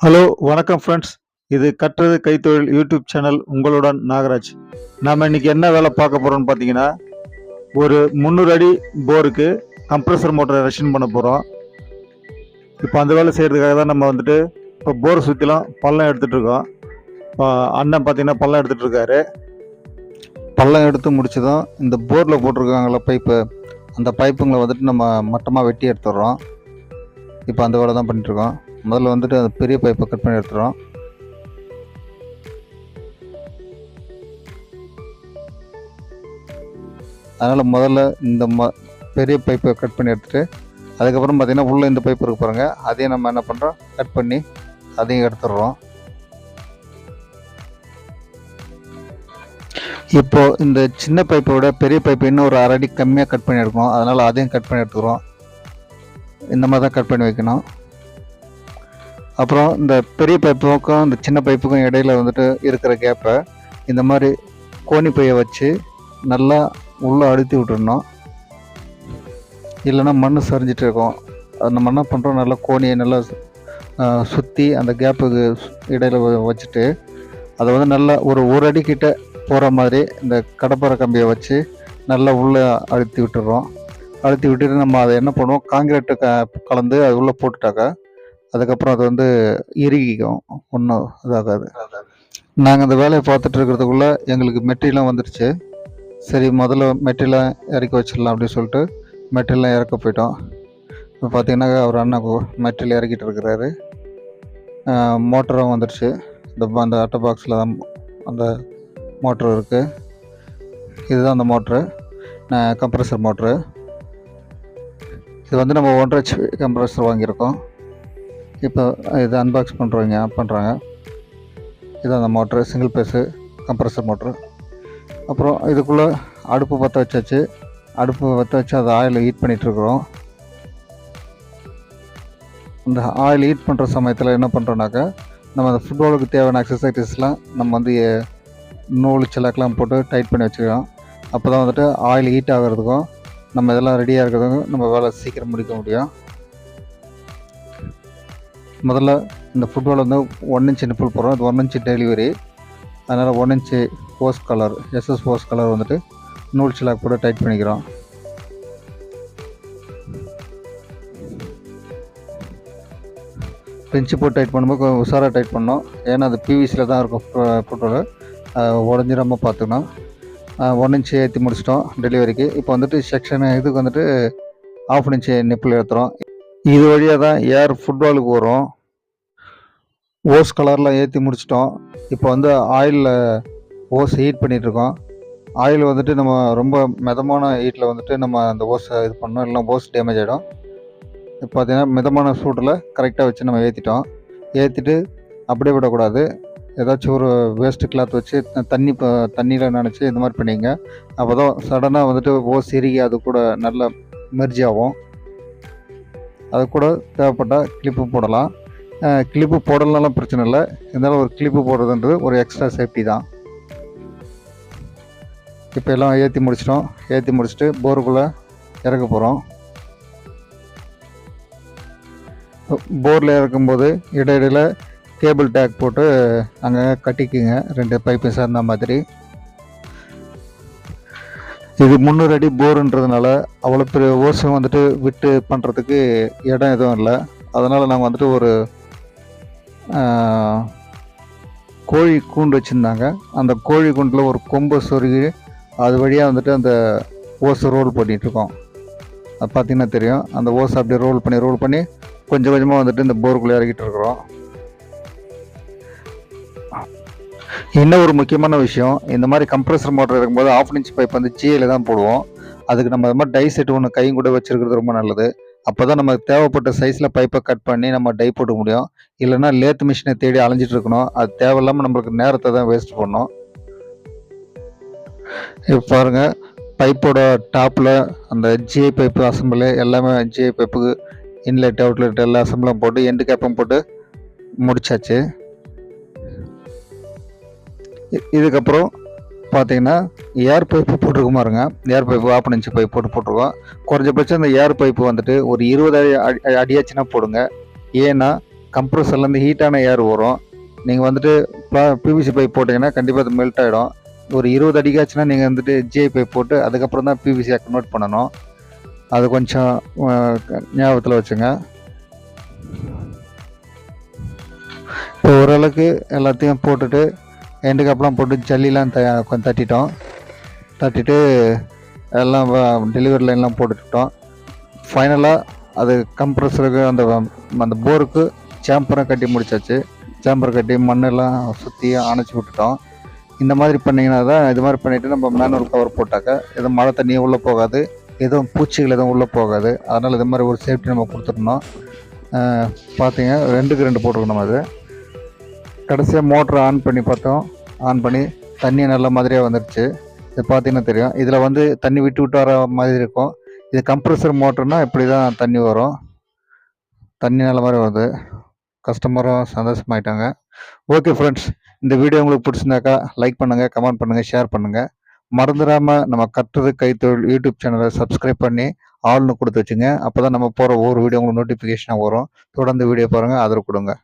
Hello வணக்கம் friends இது கற்றது கைத்தொழில் யூடியூப் சேனல் உங்களுடன் நாகராஜ். நாம் இன்றைக்கி என்ன வேலை பார்க்க போகிறோம்னு பார்த்தீங்கன்னா ஒரு முந்நூறு அடி போருக்கு கம்ப்ரஸர் மோட்டரை ரெஷன் பண்ண போகிறோம் இப்போ அந்த வேலை செய்கிறதுக்காக தான் நம்ம வந்துட்டு இப்போ போரை சுற்றிலாம் பள்ளம் எடுத்துகிட்ருக்கோம் இப்போ அண்ணன் பார்த்தீங்கன்னா பள்ளம் எடுத்துகிட்ருக்காரு பள்ளம் எடுத்து முடிச்சதும் இந்த போரில் போட்டிருக்காங்கள பைப்பு அந்த பைப்புங்களை வந்துட்டு நம்ம மட்டமாக வெட்டி எடுத்துடுறோம். இப்போ அந்த வேலை தான் பண்ணிட்டுருக்கோம் முதல்ல வந்துட்டு அந்த பெரிய பைப்பை கட் பண்ணி எடுத்துகிறோம் அதனால் முதல்ல இந்த ம பெரிய பைப்பை கட் பண்ணி எடுத்துகிட்டு அதுக்கப்புறம் பார்த்திங்கன்னா உள்ளே இந்த பைப் இருக்கு பாருங்கள் அதையும் நம்ம என்ன பண்ணுறோம் கட் பண்ணி அதையும் எடுத்துடுறோம். இப்போது இந்த சின்ன பைப்பை விட பெரிய பைப்பு இன்னும் ஒரு அரை அடி கம்மியாக கட் பண்ணி எடுக்கணும். அதனால் அதையும் கட் பண்ணி எடுத்துக்கிறோம். இந்த மாதிரி தான் கட் பண்ணி வைக்கணும். அப்புறம் இந்த பெரிய பைப்புக்கும் இந்த சின்ன பைப்புக்கும் இடையில வந்துட்டு இருக்கிற கேப்பை இந்த மாதிரி கோணி பையை வச்சு நல்லா உள்ளே அழுத்தி விட்டுறணும் இல்லைன்னா மண் சரிஞ்சிட்டு இருக்கும். அது நம்ம என்ன பண்ணுறோம் நல்லா கோணியை நல்லா சுற்றி அந்த கேப்புக்கு இடையில் வ- வச்சுட்டு அதை வந்து நல்லா ஒரு ஒரு அடி கிட்ட போகிற மாதிரி இந்த கடப்பாறை கம்பியை வச்சு நல்லா உள்ளே அழுத்தி விட்டுறோம். அழுத்தி விட்டுட்டு நம்ம அதை என்ன பண்ணுவோம்? காங்கிரீட்டு க கலந்து அது உள்ளே போட்டுட்டாக்கா அதுக்கப்புறம் அது வந்து இறுகிக்கும். ஒன்றும் இதாகாது. நாங்கள் அந்த வேலையை பார்த்துட்டு இருக்கிறதுக்குள்ளே எங்களுக்கு மெட்டீரியலாம் வந்துடுச்சு சரி முதல்ல மெட்டீரியலாம் இறக்கி வச்சிடலாம் அப்படின்னு சொல்லிட்டு மெட்டீரியலாம் இறக்க போயிட்டோம். இப்போ பார்த்தீங்கன்னா அவர் அண்ணன் மெட்டீரியல் இறக்கிட்டு இருக்கிறாரு. மோட்டரும் வந்துடுச்சு இந்த அந்த அட்டை பாக்ஸில் தான் அந்த மோட்ரு இருக்குது இதுதான் அந்த மோட்ரு கம்ப்ரஸர் மோட்ரு இது வந்து நம்ம ஒன்றரை கம்ப்ரஸர் வாங்கியிருக்கோம். இப்போ இதை அன்பாக்ஸ் பண்ணுறவங்க பண்ணுறாங்க இது அந்த motor single phase compressor motor அப்புறம் இதுக்குள்ளே அடுப்பு பற்ற வச்சாச்சு. அடுப்பு பற்ற வச்சு அதை ஆயில் ஹீட் பண்ணிகிட்ருக்குறோம் இந்த ஆயில் ஹீட் பண்ணுற சமயத்தில் என்ன பண்ணுறோன்னாக்கா நம்ம அந்த ஃபுட்பாலுக்கு தேவையான எக்ஸசைட்டிஸ்லாம் நம்ம வந்து நூல் சிலாக்கெலாம் போட்டு டைட் பண்ணி வச்சுக்கிறோம் அப்போ தான் வந்துட்டு ஆயில் ஹீட் ஆகிறதுக்கும் நம்ம இதெல்லாம் ரெடியாக இருக்கிறதுக்கும் நம்ம வேலை சீக்கிரம் முடிக்க முடியும். முதல்ல இந்த ஃபுட்பால் வந்து ஒன் இன்ச் நிப்பிள் போடுறோம். அது ஒன் இன்ச் டெலிவரி அதனால் ஒன் இன்ச்சு போஸ் கலர் எஸ்எஸ் போஸ் கலர் வந்துட்டு நூல் சிலாக் போட்டு டைட் பண்ணிக்கிறோம். பெஞ்சு போட்டு டைட் பண்ணும்போது கொஞ்சம் உஷாராக டைட் பண்ணோம். ஏன்னா அது பிவிசியில் தான் இருக்கும் ஃபுட்பால் உடஞ்சிடாமல் பார்த்துக்கணும். ஒன் இன்ச்சு ஏற்றி முடிச்சிட்டோம் டெலிவரிக்கு இப்போ வந்துட்டு செக்ஷன் இதுக்கு வந்துட்டு ஆஃப் இன்ச்சு நிப்பிள் ஏற்றுறோம் இது வழியாக தான் ஏர் ஃபுட்பாலுக்கு வரும். ஓஸ் கலரில் ஏற்றி முடிச்சிட்டோம். இப்போ வந்து ஆயிலில் ஓஸ் ஹீட் பண்ணிகிட்ருக்கோம் ஆயில் வந்துட்டு நம்ம ரொம்ப மிதமான ஹீட்டில் வந்துட்டு நம்ம அந்த ஓஸை இது பண்ணோம். இல்லைனா ஓஸ் டேமேஜ் ஆகிடும் இப்போ பார்த்தீங்கன்னா மிதமான சூட்டில் கரெக்டாக வச்சு நம்ம ஏற்றிட்டோம் ஏற்றிட்டு அப்படியே விடக்கூடாது. ஏதாச்சும் ஒரு வேஸ்ட்டு கிளாத் வச்சு தண்ணி இப்போ தண்ணியில் நினச்சி இந்த மாதிரி பண்ணிங்க அப்போ தான் சடனாக வந்துட்டு ஓஸ் இறுகி அது கூட நல்லா மெர்ஜி ஆகும். அது கூட தேவைப்பட்டால் கிளிப்பு போடலாம். கிளிப்பு போடலனாலும் பிரச்சனை இல்லை. இருந்தாலும் ஒரு கிளிப்பு போடுறதுன்றது ஒரு எக்ஸ்ட்ரா சேஃப்டி தான். இப்போ எல்லாம் ஏற்றி முடிச்சிட்டோம். ஏற்றி முடிச்சுட்டு போருக்குள்ளே இறக்க போகிறோம் போரில் இறக்கும்போது இடையிடையில் கேபிள் டேக் போட்டு அங்கே கட்டிக்குங்க. ரெண்டு பைப்பு சேர்ந்த மாதிரி. இது முந்நூறு அடி போருன்றதுனால அவ்வளோ பெரிய ஓசம் வந்துட்டு விட்டு பண்ணுறதுக்கு இடம் எதுவும் இல்லை. அதனால் நாங்கள் வந்துட்டு ஒரு கோழி கூண்டு வச்சுருந்தாங்க. அந்த கோழி கூண்டில் ஒரு கொம்பை சொருகி அது வழியாக வந்துட்டு அந்த ஓசை ரோல் பண்ணிகிட்ருக்கோம் அது பார்த்திங்கன்னா தெரியும். அந்த ஓஸை அப்படியே ரோல் பண்ணி ரோல் பண்ணி கொஞ்சம் கொஞ்சமாக வந்துட்டு இந்த போருக்குள்ளே இறக்கிட்டு இருக்கிறோம். இன்னும் ஒரு முக்கியமான விஷயம் இந்த மாதிரி கம்ப்ரெசர் மோட்டர் இருக்கும்போது ஆஃப் இன்ச் பைப் வந்து ஜிஏல தான் போடுவோம். அதுக்கு நம்ம அது மாதிரி டை செட் ஒன்று கையும் கூட வச்சுருக்கிறது ரொம்ப நல்லது. அப்போ தான் நமக்கு தேவைப்பட்ட சைஸில் பைப்பை கட் பண்ணி நம்ம டை போட்டு முடியும். இல்லைன்னா லேத் மிஷினை தேடி அலைஞ்சிட்டு இருக்கணும். அது தேவையில்லாமல் நம்மளுக்கு நேரத்தை தான் வேஸ்ட் பண்ணோம். இப்போ பாருங்க பைப்போட டாப்பில் அந்த ஜிஐ பைப்பு அசம்பிள் எல்லாமே ஜிஐ பைப்புக்கு இன்லெட் அவுட்லெட் எல்லா அசம்பிளும் போட்டு எண்டு கேப்பும் போட்டு முடிச்சாச்சு. இதுக்கப்புறம் பார்த்தீங்கன்னா ஏர் பைப்பு போட்டிருக்கோம் பாருங்க. ஏர் பைப்பு ஆப்பன் இன்ச்சு பைப் போட்டு போட்டிருக்கோம். குறைஞ்சபட்சம் அந்த ஏர் பைப்பு வந்துட்டு ஒரு இருபது அடி அடி- அடியாச்சுன்னா போடுங்க. ஏன்னா கம்ப்ரஸர்லேருந்து ஹீட்டான ஏர் வரும். நீங்கள் வந்துட்டு பிவிசி பைப் போட்டிங்கன்னா கண்டிப்பாக அது மெல்ட் ஆகிடும் ஒரு இருபது அடிக்காச்சுன்னா நீங்கள் வந்துட்டு ஜிஐ பைப் போட்டு அதுக்கப்புறம் தான் பிவிசியாக கன்வெர்ட் பண்ணணும். அது கொஞ்சம் ஞாபகத்தில் வச்சுங்க. இப்போ ஓரளவுக்கு எல்லாத்தையும் போட்டுட்டு எண்டு கப்லாம் போட்டு ஜல்லிலாம் த கொஞ்சம் தட்டிட்டோம். தட்டிட்டு எல்லாம் டெலிவரி லைன்லாம் போட்டுட்டோம். ஃபைனலாக அது கம்ப்ரஸருக்கு அந்த அந்த போருக்கு சேம்பரை கட்டி முடிச்சாச்சு. சேம்பர் கட்டி மண்ணெல்லாம் சுற்றி அணைச்சி விட்டுட்டோம். இந்த மாதிரி பண்ணிங்கன்னா தான் இது மாதிரி பண்ணிவிட்டு நம்ம மேனுவல் கவர் போட்டாக்க எதுவும் மழை தண்ணி உள்ளே போகாது. எதுவும் பூச்சிகள் எதுவும் உள்ளே போகாது. அதனால் இது மாதிரி ஒரு சேஃப்டி நம்ம கொடுத்துருந்தோம் பார்த்தீங்க ரெண்டுக்கு ரெண்டு போட்டிருக்கணும் அது. கடைசியாக மோட்ரு ஆன் பண்ணி பார்த்தோம். ஆன் பண்ணி தண்ணி நல்ல மாதிரியாக வந்துடுச்சு இது பார்த்தீங்கன்னா தெரியும். இதில் வந்து தண்ணி விட்டு விட்டு வர மாதிரி இருக்கும். இது கம்ப்ரஸர் மோட்டர்னால் இப்படி தான் தண்ணி வரும். தண்ணி நல்ல மாதிரி வருது. கஸ்டமரும் சந்தோஷமாயிட்டாங்க. ஓகே ஃப்ரெண்ட்ஸ் இந்த வீடியோ உங்களுக்கு பிடிச்சிருந்தாக்கா லைக் பண்ணுங்கள் கமெண்ட் பண்ணுங்கள் ஷேர் பண்ணுங்கள் மறந்துடாமல் நம்ம கட்டுறது கைத்தொழில் யூடியூப் சேனலை சப்ஸ்கிரைப் பண்ணி ஆள்னு கொடுத்து வச்சுங்க. அப்போ தான் நம்ம போகிற ஒவ்வொரு வீடியோ உங்களுக்கு நோட்டிஃபிகேஷனாக வரும். தொடர்ந்து வீடியோ பாருங்கள் ஆதரவு கொடுங்க.